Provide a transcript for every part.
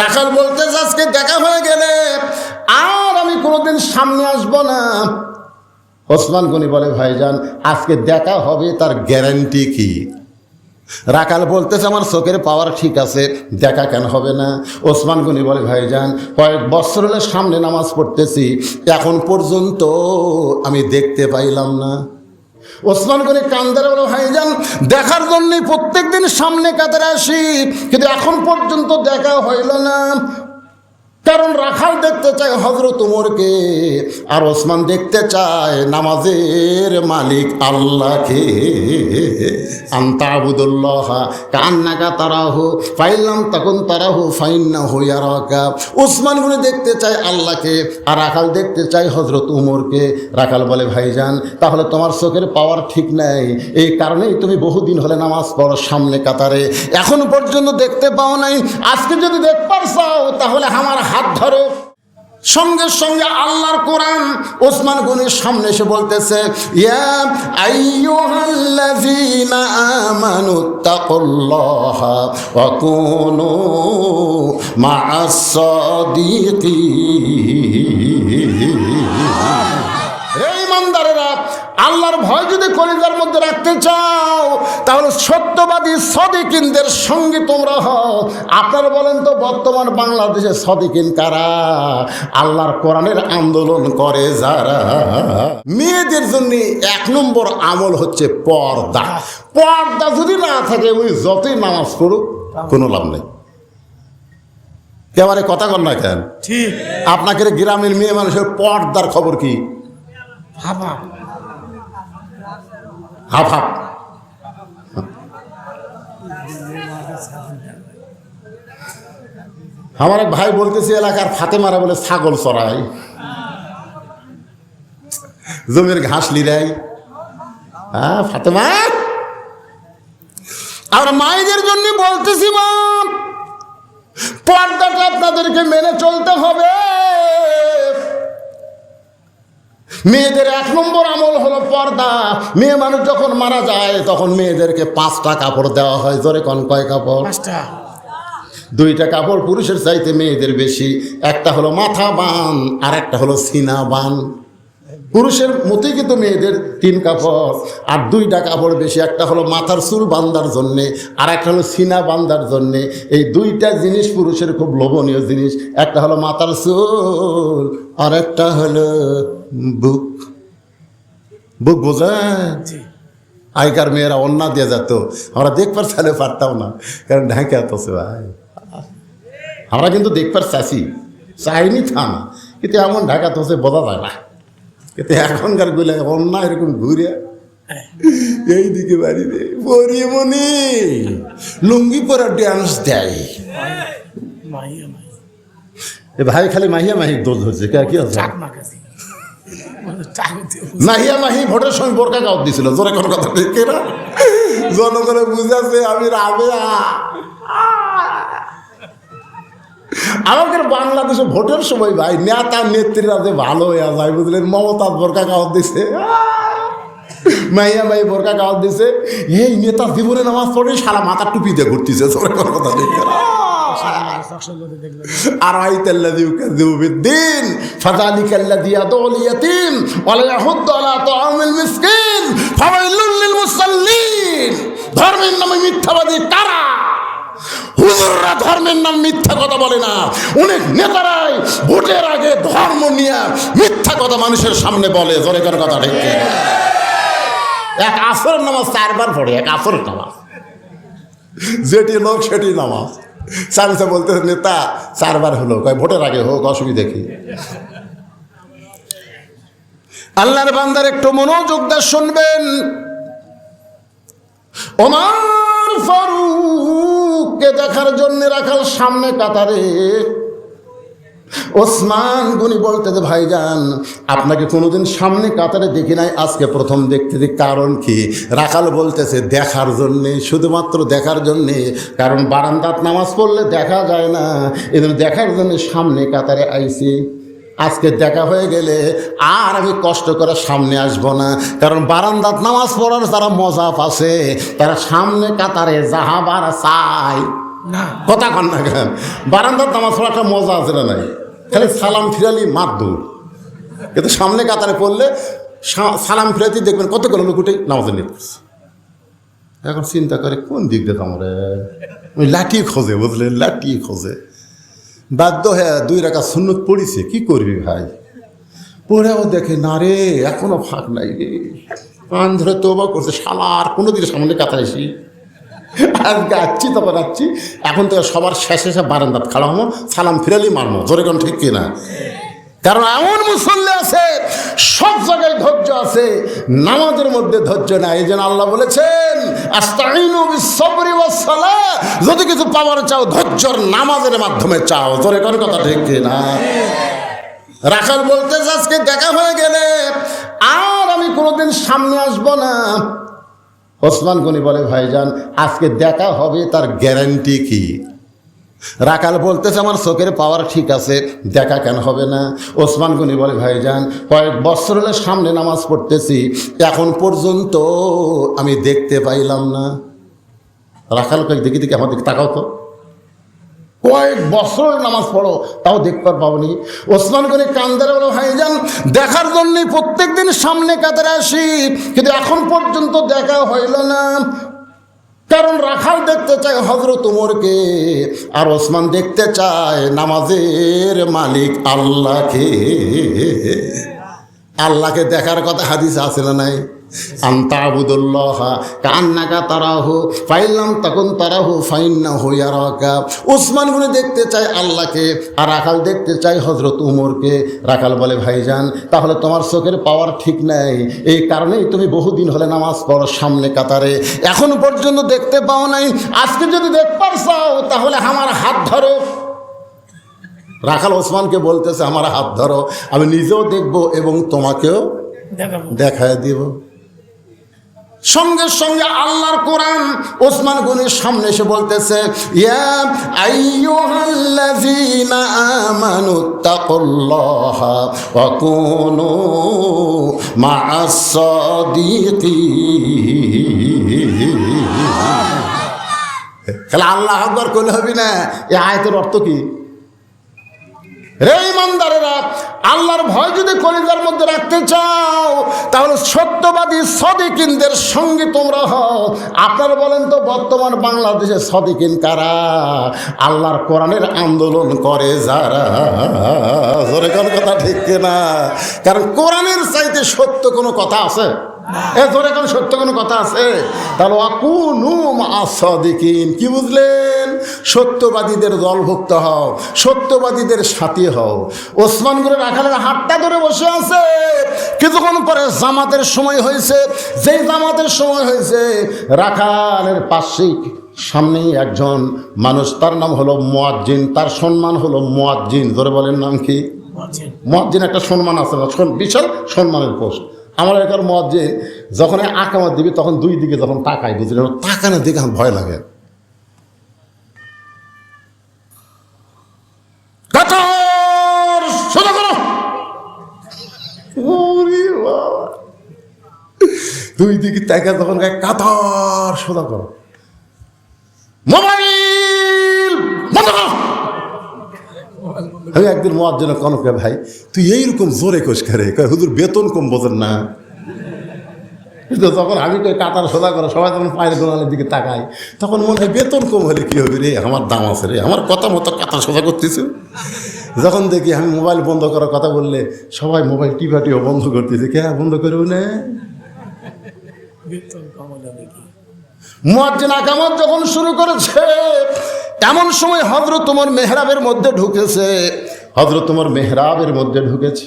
রাখাল বলতে, আজকে দেখা হয়ে গেলে আর আমি কোনোদিন সামনে আসব না। ওসমান গনি বলে, ভাইজান, আজকে দেখা হবে, তার গ্যারান্টি কি? রাকাল বলতেছে, আমার চোখের পাওয়ার ঠিক আছে, দেখা কেন হবে না? ওসমান গনি বলে, ভাইজান, কয়েক বছর হলে সামনে নামাজ পড়তেছি, এখন পর্যন্ত আমি দেখতে পাইলাম না। ওসমান গনি কান্দারে বলে যান, দেখার জন্যে প্রত্যেক দিন সামনে কাতারে আসি, কিন্তু এখন পর্যন্ত দেখা হইল না। কারণ রাখাল দেখতে চায় হজরত উমরকে, আর ওসমান দেখতে চায় নামাজের মালিক আল্লাহকে। তখন ওসমান দেখতে চায় আল্লাহকে, আর রাখাল দেখতে চায় হজরত উমরকে। রাখাল বলে, ভাইজান, তাহলে তোমার চোখের পাওয়ার ঠিক নাই। এই কারণেই তুমি বহুদিন হলে নামাজ পড়ো সামনে কাতারে। এখন পর্যন্ত দেখতে পাও নাই। আজকে যদি দেখবার চাও তাহলে আমার হাত ধরো। সঙ্গে সঙ্গে আল্লাহর কোরআন ওসমান গনির সামনে এসে বলতেছে ইয়া আইয়ুহাল্লাযীনা আমানু তাকুল্লাহা ওয়া কুনু মা'আস সাদিকিন হে ইমানদারেরা আল্লাহর ভয় যদি কলিজার মধ্যে রাখতে চাও তাহলে সত্যবাদী সদিকিনদের সঙ্গে তোমরা হও। আপনারা বলেন তো বর্তমান বাংলাদেশে সদিকিন কারা? আল্লাহর কোরআনের আন্দোলন করে যারা। মেয়েদের জন্য এক নম্বর আমল হচ্ছে পর্দা। পর্দা যদি না থাকে ওই যতই নামাজ পড়ুক কোনো লাভ নেই। এবারে কথা কর না কেন? ঠিক। আপনাকে গ্রামের মেয়ে মানুষের পর্দার খবর কি? Half half. আমার এক ভাই বলতেছে, এলাকার ফাতেমারা বলে ছাগল চড়াই জমির ঘাস লিরাই হ্যাঁ ফাতেমা? আর মায়েদের জন্য বলতেছি, মা, পর্দাটা আপনাদেরকে মেনে চলতে হবে। মেয়েদের এক নম্বর আমল হলো পর্দা। মেয়ে মানুষ যখন মারা যায় তখন মেয়েদেরকে পাঁচটা কাপড় দেওয়া হয়। জোরে কন কয় কাপড়? পাঁচটা। দুইটা কাপড় পুরুষের চাইতে মেয়েদের বেশি। একটা হলো মাথা বান আর একটা হলো সিনা বান পুরুষের মতোই কিন্তু মেয়েদের তিন কাপড়। আর দুইটা কাপড় বেশি একটা হলো মাথার চুল বান্দার জন্যে আর একটা হলো সিনা বান্দার জন্যে। এই দুইটা জিনিস পুরুষের খুব লোভনীয় জিনিস। একটা হলো মাথার চুল আর একটা হলো বুক। বুক বোঝেন জি। আগেকার মেয়েরা অন্না দিয়ে যেত। আমরা দেখবার চাইলে পারতাম না। কারণ ঢাকে আছে ভাই। আমরা কিন্তু দেখবার চাষি চাইনি থানা কিন্তু এমন ঢাকা তো সে বোঝা যায় না। কিন্তু এখনকারগুলো অন্যা এরকম ঘুরে এই দিকে বাড়িতে পরিমণি লুঙ্গি পরা ড্যান্স দেয়। এ ভাই খালি মাহিয়া মাহি দোষ ধরছে কি আছে? মাহিয়া মাহি ভোটের সময় বোরকা গাও দিছিল জোরে কোনো কথা ঠিক না জনগণে বুঝাছে আমি রাবেয়া। আমাদের বাংলাদেশে ভোটের সময় ভাই নেতা নেত্রীরা যে ভালো হয়ে যায় বুঝলেন মমতা বোরকা গাওয়াত দিছে মাইয়া মাই বোরকা গাওয়াত দিছে এই নেতা জীবনে নামাজ পড়ে সারা মাথা টুপি দিয়ে ঘুরতেছে জোরে কোনো কথা ঠিক না দেখলাম أرأيت الذي يكذب بالدين فذلك الذي يدعو اليتيم ولا يحض على طعام المسكين فويل للمصلين ধর্মের নামে মিথ্যাবাদী কারা হুজুররা ধর্মের নাম মিথ্যা কথা বলে না। অনেক নেতারাই ভোটের আগে ধর্ম নিয়ে মিথ্যা কথা মানুষের সামনে বলে। জোরে করে কথা ঠিক এক আসর নামাজ চারবার পড়ে, এক আসর নামাজ। যেটি লোক সেটি নামাজ। সামসা বলতে, নেতা, চারবার হলো। কয়, ভোটের আগে হোক, অসুবিধা কি? আল্লাহর বান্দার একটু মনোযোগ দিয়ে শুনবেন। ওমার ফারুককে দেখার জন্য রাখাল সামনে কাতারে। ওসমান গুনি বলতে বলতেছে ভাইজান, আপনাকে কোনোদিন সামনে কাতারে দেখি নাই। আজকে প্রথম দেখতে দেখতেছি কারণ কি? রাখাল বলতেছে, দেখার জন্যে, শুধুমাত্র দেখার জন্যে। কারণ বারান্দাত নামাজ পড়লে দেখা যায় না। এদের দেখার জন্য সামনে কাতারে আইছি। আজকে দেখা হয়ে গেলে আর আমি কষ্ট করে সামনে আসব না। কারণ বারান্দাত নামাজ পড়ার যারা মজা পাশে তারা সামনে কাতারে যাহাবার চায় কথা কন না কেন? বারান্দার নামাজ পড়া একটা মজা আছে না নাই? খালি সালাম ফিরালি মার দূর। কিন্তু সামনে কাতারে পড়লে সালাম ফিরাতে দেখবেন কতগুলো লোক উঠে নামাজে নিয়ে পড়ছে এখন চিন্তা করে কোন দিক দিয়ে আমার ওই লাঠি খোঁজে বুঝলেন? লাঠি খোঁজে। বাধ্য হয়ে দুই রাখা সুন্নত পড়িছে, কি করবি ভাই? পড়েও দেখে, না রে, এখনও ফাঁক নাই রে। পান ধরে তোবা করছে সালার কোনো দিকে সামনে কাতাইছি আজকে আসছি তখন আসছি এখন তো সবার শেষে এসে বারান্দাত খাড়া হব, সালাম ফিরালি মারমো জোরে কোন, ঠিক কিনা? কারণ এমন মুসল্লি আছে, সব জায়গায় ধৈর্য আছে, নামাজের মধ্যে ধৈর্য নাই। এই জন্য আল্লাহ বলেছেন যদি কিছু পাওয়ার চাও, ধৈর্যর নামাজের মাধ্যমে চাও। জোরে কোন কথা ঠিক না রাখাল বলতে আজকে দেখা হয়ে গেলে, আর আমি কোনোদিন সামনে আসব না। ওসমান গনি বলে, ভাইজান, আজকে দেখা হবে, তার গ্যারান্টি কি? রাকাল বলতেছে, আমার চোখের পাওয়ার ঠিক আছে, দেখা কেন হবে না? ওসমান গনি বলে, ভাইজান, কয়েক বছর হলে সামনে নামাজ পড়তেছি, এখন পর্যন্ত আমি দেখতে পাইলাম না। রাখাল কয়েক দেখি দেখি আমার দিকে তাকাও তো। কয়েক বছর নামাজ পড়ো, তাও দেখতে পাবনি ওসমান গনি কান্দারে বলে, ভাইজান, দেখার জন্যই প্রত্যেক দিন সামনে কাতারে আসি, কিন্তু এখন পর্যন্ত দেখা হইল না। কারণ রাখাল দেখতে চায় হজরত উমরকে, আর ওসমান দেখতে চায় নামাজের মালিক আল্লাহকে। আল্লাহকে দেখার কথা হাদিস আছে না নাই? আন্তা আবুদুল্লাহ কান্নাকা তারাহু ফাইলাম তখন তারাহু ফাইন্না হইয়ারাকা উসমান গুনে দেখতে চায় আল্লাহকে আর রাখাল দেখতে চায় হজরত উমরকে। রাখাল বলে ভাইজান তাহলে তোমার চোখের পাওয়ার ঠিক নাই। এই কারণেই তুমি বহুদিন হলে নামাজ পড়ো সামনে কাতারে। এখন পর্যন্ত দেখতে পাও নাই। আজকে যদি দেখবার চাও তাহলে আমার হাত ধরো। রাখাল ওসমানকে বলতেছে আমার হাত ধরো। আমি নিজেও দেখব এবং তোমাকেও দেখায় দিব। সঙ্গে সঙ্গে আল্লাহর কোরআন ওসমান গনির সামনে এসে বলতেছে আল্লাহ আকবর করলে হবে না? এই আয়তের অর্থ কি? রে ইমানদারেরা, আল্লাহর ভয় যদি কলিজার মধ্যে রাখতে চাও, তাহলে সত্যবাদী সদিকিনদের সঙ্গে তোমরা হও। আপনারা বলেন তো, বর্তমান বাংলাদেশে সদিকিন কারা? আল্লাহর কোরআনের আন্দোলন করে যারা। জোরে কোন কথা ঠিক না কারণ কোরআনের চাইতে সত্য কোনো কথা আছে? এ ধরে কোন সত্য কোনো কথা আছে? তাহলে অকুনু মাসাদিকিন কি বুঝলেন? সত্যবাদীদের দলভুক্ত হও সত্যবাদীদের সাথী হও। ওসমান করে রাখালের হাতটা ধরে বসে আছে। কিছুক্ষণ পরে জামাতের সময় হয়েছে। যেই জামাতের সময় হয়েছে রাখালের পাশেই সামনেই একজন মানুষ তার নাম হলো মোয়াজ্জিন তার সম্মান হলো মোয়াজ্জিন। ধরে বলেন নাম কি? মোয়াজ্জিন। একটা সম্মান আছে না? বিশাল সম্মানের পোস্ট। আমার এলাকার মহাজিন যখন আকামাত দিবি, তখন দুই দিকে যখন তাকায়, বুঝলেন? তাকানোর দিকে আমার ভয় লাগে। দুই দিকে তাকা গায়ে কাতার, সোজা করো। মোবাইল বন্ধ করো আমি একদিন মহার জন্য কনকে ভাই তুই এইরকম জোরে কোষ করে হুজুর বেতন কম বোঝেন না। তো তখন আমি তো কাতার সোজা করে। সবাই তখন পায়ের গোড়ালের দিকে তাকাই তখন মনে হয় বেতন কম হলে কী হবে রে? আমার দাম আছে রে। আমার কথা মতো কাতার সোজা করতেছে? যখন দেখি আমি মোবাইল বন্ধ করার কথা বললে সবাই মোবাইল টিপাটিও বন্ধ করতেছে। কে বন্ধ করব না? মুয়াজ্জিন আকামত যখন শুরু করেছে এমন সময় হজরত তোমার মেহরাবের মধ্যে ঢুকেছে। হজরত তোমার মেহরাবের মধ্যে ঢুকেছে।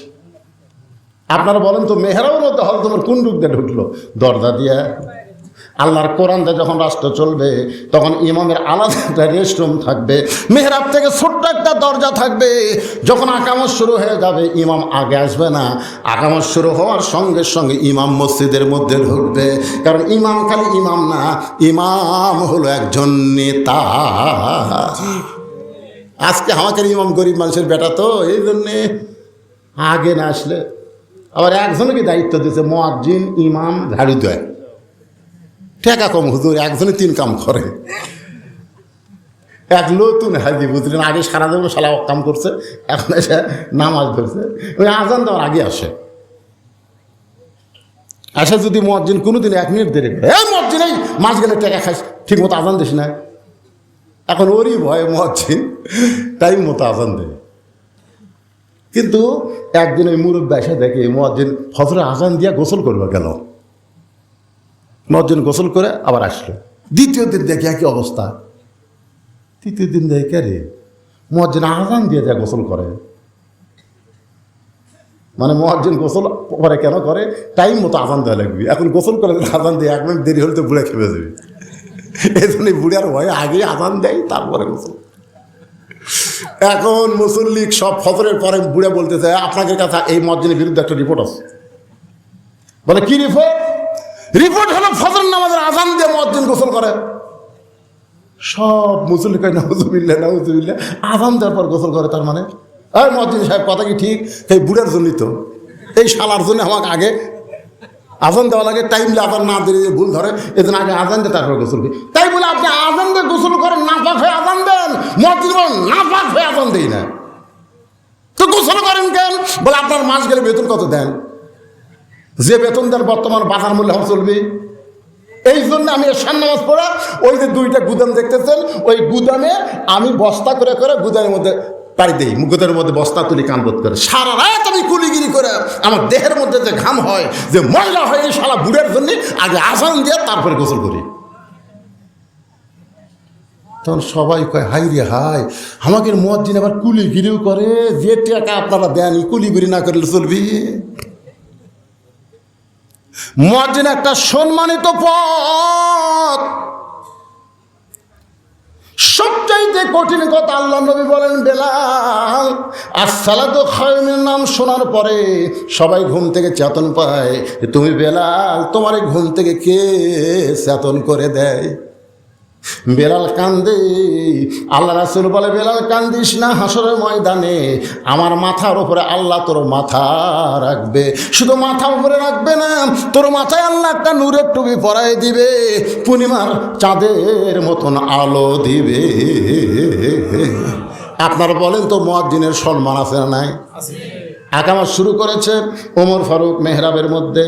আপনারা বলেন তো মেহরাবের মধ্যে হজরত তোমার কোন ঢুকতে ঢুকলো? দরজা দিয়ে। আল্লাহর কোরআনটা যখন রাষ্ট্র চলবে, তখন ইমামের আলাদা একটা রেস্টরুম থাকবে, মেহরাব থেকে ছোট্ট একটা দরজা থাকবে। যখন আকামত শুরু হয়ে যাবে, ইমাম আগে আসবে না। আকামত শুরু হওয়ার সঙ্গে সঙ্গে ইমাম মসজিদের মধ্যে ঢুকবে। কারণ ইমাম খালি ইমাম না, ইমাম হলো একজন নেতা। আজকে আমাকে ইমাম গরিব মানুষের বেটা তো, এই জন্যে আগে না আসলে। আবার একজনকে দায়িত্ব দিয়েছে মোয়াজ্জিন ইমাম ঝাড়ু দেয় টাকা কম হুজুর একজনে তিন কাম করে। এক নতুন হাজি, বুঝলেন, আগে সারা দেবো, সালা কাম করছে, এখন এসে নামাজ ধরছে। ওই আজান দেওয়ার আগে আসে। আসে যদি মসজিদ কোনোদিন এক মিনিট দেরি করে মসজিদ এই মাছ গেলে টাকা খাইস ঠিক মতো আজান দিস না। এখন ওরই ভয়ে মসজিদ টাইম মতো আজান দেয়। কিন্তু একদিন ওই মুরব্বী এসে দেখে মসজিদ ফজরে আজান দিয়া গোসল করবে গেল মসজিদ গোসল করে আবার আসলো। দ্বিতীয় দিন দেখে একই অবস্থা। তৃতীয় দিন দেখে কে রে মসজিদ আজান দিয়ে যায় গোসল করে। মানে মহাজন গোসল করে কেন করে? টাইম মতো আজান দেওয়া লাগবে। এখন গোসল করে আজান দিয়ে, এক মিনিট দেরি হলে তো বুড়ে খেপে যাবে। এই জন্য বুড়ার ভয়ে আগে আজান দেয়, তারপরে গোসল। এখন মুসল্লিক সব ফজরের পরে বুড়ে বলতেছে, আপনাদের কাছে এই মসজিদের বিরুদ্ধে একটা রিপোর্ট আছে। বলে, কি রিপোর্ট রিপোর্ট হলো ফজর নামাজের আজান দিয়ে মসজিদ গোসল করে। সব মুসল্লি কয় নাউজুবিল্লা নাউজুবিল্লা আজান দেওয়ার পর গোসল করে, তার মানে আর মসজিদ সাহেব, কথা কি ঠিক? এই বুড়ার জন্যই তো। এই শালার জন্য আমাকে আগে আজান দেওয়া লাগে টাইমলে আজান না দিলে ভুল ধরে এদিন আগে আজান দিয়ে তারপর গোসল করি। তাই বলে আপনি আজান দিয়ে গোসল করেন নাপাক হয়ে আজান দেন। মসজিদ বলেন নাপাক হয়ে আজান দেই না। তো গোসল করেন কেন? বলে, আপনার মাস গেলে বেতন কত দেন? যে বেতন দেন বর্তমান বাজার মূল্য আমার চলবে। এই জন্য আমি এসান নামাজ পড়া, ওই যে দুইটা গুদাম দেখতেছেন, ওই গুদামে আমি বস্তা করে করে গুদামের মধ্যে পাড়ি দিই, গুদামের মধ্যে বস্তা তুলি কানবোধ করে। সারা রাত আমি কুলিগিরি করে আমার দেহের মধ্যে যে ঘাম হয়, যে ময়লা হয়, এই সারা বুড়ের জন্য আগে আসান দিয়ে তারপরে গোসল করি। তখন সবাই কয় হাই রে হাই আমাকে মসজিদ আবার কুলিগিরিও করে, যে টাকা আপনারা দেন কুলিগিরি না করলে চলবি? মসজিদ একটা সম্মানিত পথ। সবচাইতে কঠিন কথা আল্লাহ নবী বলেন, বেলাল আর সালাদ খায়মের নাম শোনার পরে সবাই ঘুম থেকে চেতন পায় তুমি বেলাল, তোমার ঘুম থেকে কে চেতন করে দেয়? বেলাল কান্দে আল্লাহ রাসুল বলে বেলাল কান্দিস না হাসরের ময়দানে। আমার মাথার উপরে আল্লাহ তোর মাথা রাখবে। শুধু মাথা উপরে রাখবে না তোর মাথায় আল্লাহ একটা নূরের টুপি পরাই দিবে পূর্ণিমার চাঁদের মতন আলো দিবে। আপনারা বলেন তো মহাজিনের সম্মান আছে না নাই? আকামা শুরু করেছে ওমর ফারুক মেহরাবের মধ্যে।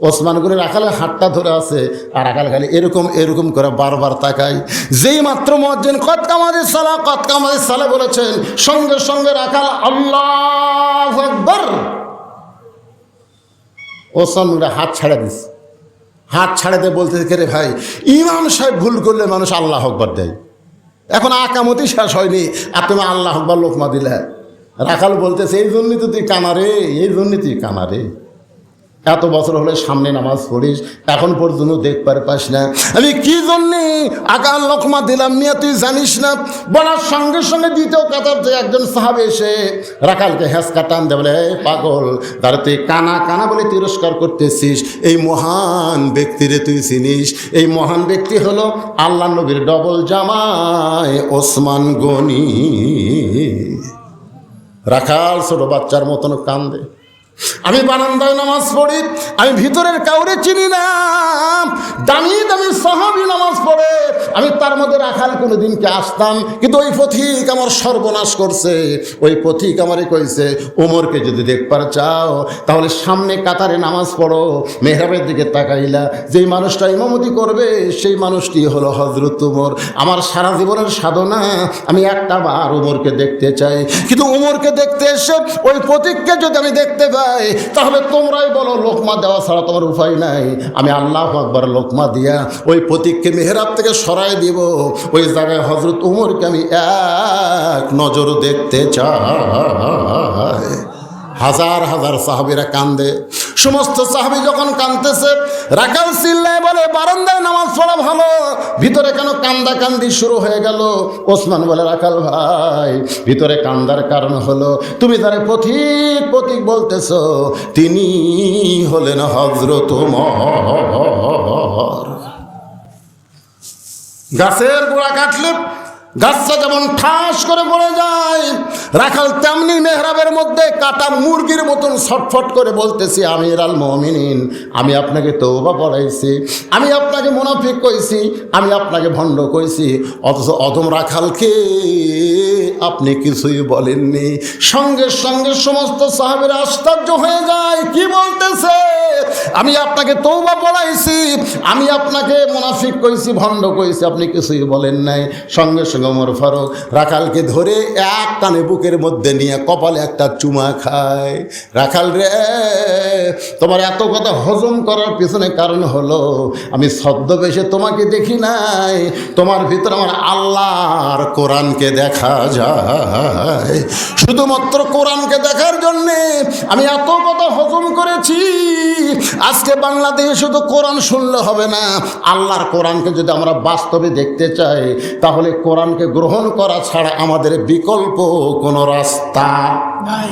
ওসমান করে রাখালে হাতটা ধরে আছে, আর আকাল খালি এরকম এরকম করে বারবার তাকাই যেই মাত্র মজ্জেন কত কামাদের সালা কত কামাদের সালা বলেছেন, সঙ্গে সঙ্গে রাখাল, আল্লাহ আকবর! ওসমান করে হাত ছাড়া দিস। হাত ছাড়া দিয়ে বলতে রে ভাই? ইমাম সাহেব ভুল করলে মানুষ আল্লাহ আকবর দেয়। এখন আকামতি শেষ হয়নি আর তুমি আল্লাহ আকবর লোকমা দিলে। রাখাল বলতেছে, এই জন্যই তো তুই কানারে এই জন্যই তুই কানারে এত বছর হলে সামনে নামাজ পড়িস, এখন পর্যন্ত দেখবার পাস না। আমি কি জন্যে আকাল লকমা দিলাম মিয়া তুই জানিস না? বলার সঙ্গে সঙ্গে দ্বিতীয় কাতার যে একজন সাহাবে এসে রাখালকে হ্যাঁচকা টান দে বলে পাগল তারা তুই কানা কানা বলে তিরস্কার করতেছিস। এই মহান ব্যক্তিরে তুই চিনিস। এই মহান ব্যক্তি হলো আল্লাহ নবীর ডবল জামাই, ওসমান গনি। রাখাল ছোট বাচ্চার মতন কান্দে। আমি বারান্দায় নামাজ পড়ি, আমি ভিতরের কাউরে চিনি না। দামি দামি সাহাবি নামাজ পড়ে। আমি তার মধ্যে রাখাল কোনো দিনকে আসতাম, কিন্তু ওই পথিক আমার সর্বনাশ করছে। ওই পথিক আমারে কইছে ওমরকে যদি দেখবার চাও, তাহলে সামনে কাতারে নামাজ পড়ো। মেহরাবের দিকে তাকাইলা, যেই মানুষটা ইমামতি করবে, সেই মানুষটি হলো হজরত উমর। আমার সারা জীবনের সাধনা, আমি একটা বার উমরকে দেখতে চাই। কিন্তু উমরকে দেখতে এসে ওই পথিককে যদি আমি দেখতে পাই তাহলে তোমরাই বলো, লোকমা দেওয়া ছাড়া তোমার উপায় নাই। আমি আল্লাহ আকবার লোকমা দিয়া ওই প্রতীককে মেহরাব থেকে সরাই দিব। ওই জায়গায় হজরত উমরকে আমি এক নজর দেখতে চাই। হাজার হাজার সাহাবিরা কান্দে। সমস্ত সাহাবি যখন কান্দতেছে রাখাল চিল্লায় বলে, বারান্দায় নামাজ পড়া ভালো। ভিতরে কেন কান্দা কান্দি শুরু হয়ে গেল? ওসমান বলে রাখাল ভাই, ভিতরে কান্দার কারণ হলো, তুমি তারে পথিক পথিক বলতেছ, তিনি হলেন হজরত গাছের গোড়া কাটলে গাছটা যেমন ঠাস করে পড়ে যায়, রাখাল তেমনি মেহরাবের মধ্যে কাটা মুরগির মতন ছটফট করে বলতেছি আমি আল মমিনিন, আমি আপনাকে তৌবা পড়াইছি আমি আপনাকে মুনাফিক কইছি, আমি আপনাকে ভণ্ড কইছি, অথচ অদম রাখালকে আপনি কিছুই বলেননি। সঙ্গে সঙ্গে সমস্ত সাহেবের আশ্চর্য হয়ে যায়, কি বলতেছে? আমি আপনাকে তৌবা পড়াইছি আমি আপনাকে মুনাফিক কইছি, ভণ্ড কইছি, আপনি কিছুই বলেন নাই। সঙ্গে সঙ্গে ওমর ফারুক রাখালকে ধরে এক টানে বুকের মধ্যে নিয়ে কপালে একটা চুমা খায়। রাখাল রে, তোমার এত কথা হজম করার পিছনে কারণ হলো, আমি ছদ্মবেশে তোমাকে দেখি নাই। তোমার ভিতরে আমার আল্লাহর কোরআনকে দেখা যায়। শুধুমাত্র কোরআনকে দেখার জন্যে আমি এত কথা হজম করেছি। আজকে বাংলাদেশে শুধু কোরআন শুনলে হবে না, আল্লাহর কোরআনকে যদি আমরা বাস্তবে দেখতে চাই, তাহলে কোরআনকে গ্রহণ করা ছাড়া আমাদের বিকল্প কোনো রাস্তা নাই।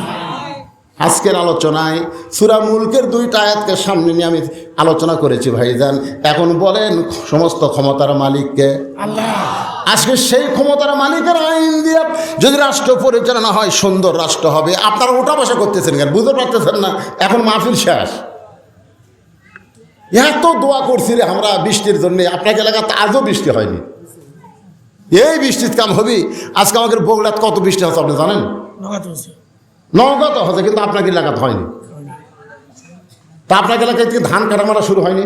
আজকের আলোচনায় সুরা মুলকের দুইটা আয়াতকে সামনে নিয়ে আমি আলোচনা করেছি ভাইজান। এখন বলেন সমস্ত ক্ষমতার মালিককে। আল্লাহ। আজকে সেই ক্ষমতার মালিকের আইন দিয়ে যদি রাষ্ট্র পরিচালনা হয় সুন্দর রাষ্ট্র হবে। আপনারা ওটা বসা করতেছেন কেন? বুঝতে পারতেছেন না। এখন মাহফিল শেষ। এত দোয়া করছি রে আমরা বৃষ্টির জন্য। আপনাকে এলাকাতে আজও বৃষ্টি হয়নি। এই বৃষ্টির কাম হবি। আজকে আমাদের বগুড়াত কত বৃষ্টি হচ্ছে আপনি জানেন? নগাতে হচ্ছে। কিন্তু আপনাকে এলাকাতে হয়নি। তা আপনাকে এলাকায় থেকে ধান কাটা মারা শুরু হয়নি?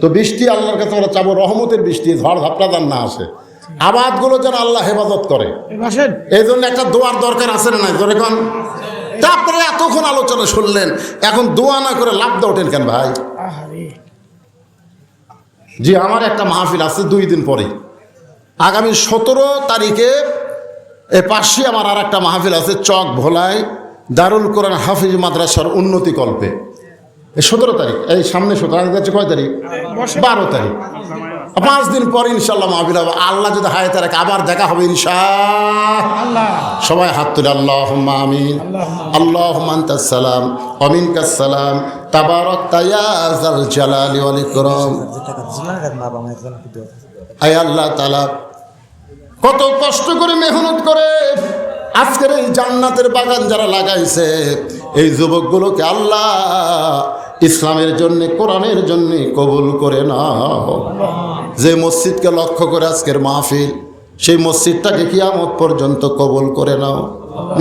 তো বৃষ্টি আল্লাহর কাছে আমরা চাবো রহমতের বৃষ্টি ঝড় ঝাপটা যেন না আসে। আবাদগুলো যেন আল্লাহ হেফাজত করে। এই জন্য একটা দোয়ার দরকার আছে না ধরে কন। তা আপনারা এতক্ষণ আলোচনা শুনলেন এখন দোয়া না করে লাভ ওঠেন কেন ভাই? জি আমার একটা মাহফিল আছে দুই দিন পরে। আগামী সতেরো তারিখে এ পাশে আমার আর একটা মাহফিল আছে, চক ভোলায় দারুল কোরআন হাফিজ মাদ্রাসার উন্নতি কল্পে। সতেরো তারিখ, এই সামনে সতেরো তারিখ কয় তারিখ? বারো তারিখ। পাঁচ দিন পর ইনশাল্লাহ মাহফিল হবে। আল্লাহ যদি হায়াতে রাখে, আবার দেখা হবে ইনশাল্লাহ সবাই হাত তুলে আল্লাহ আমিন। আল্লাহ সালাম অমিন কাসালাম তাবারক তায়াজাল জালালি ওয়াল ইকরাম। আয় আল্লাহ তালা কত কষ্ট করে মেহনত করে। আজকের এই জান্নাতের বাগান যারা লাগাইছে, এই যুবকগুলোকে আল্লাহ ইসলামের জন্যে, কোরআনের জন্যে কবুল করে নাও। যে মসজিদকে লক্ষ্য করে আজকের মাহফিল, সেই মসজিদটাকে কিয়ামত পর্যন্ত কবুল করে নাও।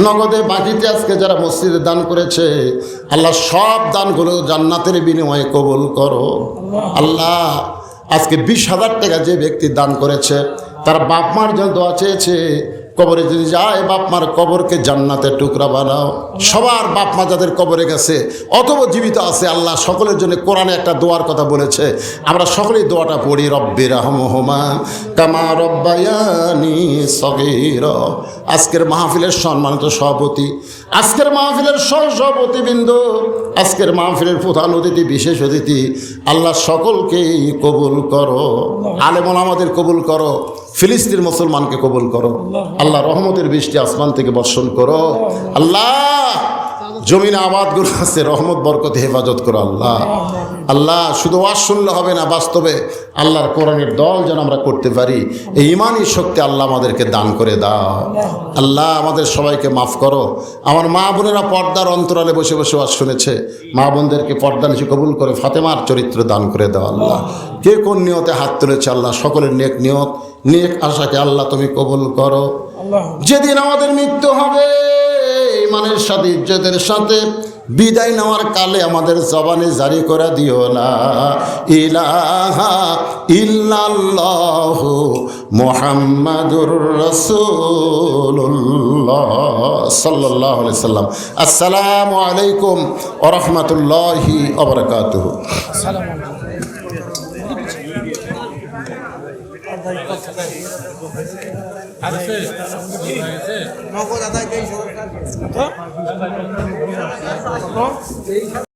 নগদে বাকিতে আজকে যারা মসজিদে দান করেছে, আল্লাহ সব দানগুলো জান্নাতের বিনিময়ে কবুল করো। আল্লাহ, আজকে বিশ হাজার টাকা যে ব্যক্তি দান করেছে তার বাপ মার জন্য দোয়া চেয়েছে, কবরে যদি যায়, বাপ মার কবরকে জান্নাতের টুকরা বানাও। সবার বাপ মা যাদের কবরে গেছে, অথবা জীবিত আছে, আল্লাহ সকলের জন্য কোরআনে একটা দোয়ার কথা বলেছে। আমরা সকলেই দোয়াটা পড়ি রব্বির রহমহমা কামা রব্বায়ানি সগীর। আজকের মাহফিলের সম্মানিত সভাপতি, আজকের মাহফিলের সহসভাপতিবৃন্দ আজকের মাহফিলের প্রধান অতিথি, বিশেষ অতিথি, আল্লাহ সকলকেই কবুল করো। আলেমন আমাদের কবুল করো। ফিলিস্তিন মুসলমানকে কবুল করো। আল্লাহ রহমতের বৃষ্টি আসমান থেকে বর্ষণ করো। আল্লাহ! জমিন আবাদগুলো আছে রহমত বরকত হেফাজত করো আল্লাহ। আল্লাহ শুধু ওয়াজ শুনলে হবে না বাস্তবে আল্লাহর কোরআনের দল যেন আমরা করতে পারি এই ইমানই শক্তি আল্লাহ আমাদেরকে দান করে দাও। আল্লাহ আমাদের সবাইকে মাফ করো। আমার মা বোনেরা পর্দার অন্তরালে বসে বসে ওয়াজ শুনেছে মা বোনদেরকে পর্দা নিচে কবুল করে ফাতেমার চরিত্র দান করে দাও আল্লাহ। কে কোন নিয়তে হাত তুলেছে আল্লাহ? সকলের নেক নিয়ত নেক আশাকে আল্লাহ তুমি কবুল করো। যেদিন আমাদের মৃত্যু হবে ইমানের সাথে, ইজ্জতের সাথে বিদায় নেওয়ার কালে আমাদের জবানে জারি করে দিও না। ইলাহা ইল্লাল্লাহু মুহাম্মাদুর আলাইহি সাল্লাম। আসসালামু আলাইকুম ওয়া রাহমাতুল্লাহি ওয়া বারাকাতুহু। সালাম আলাইকুম। নগদ আদায়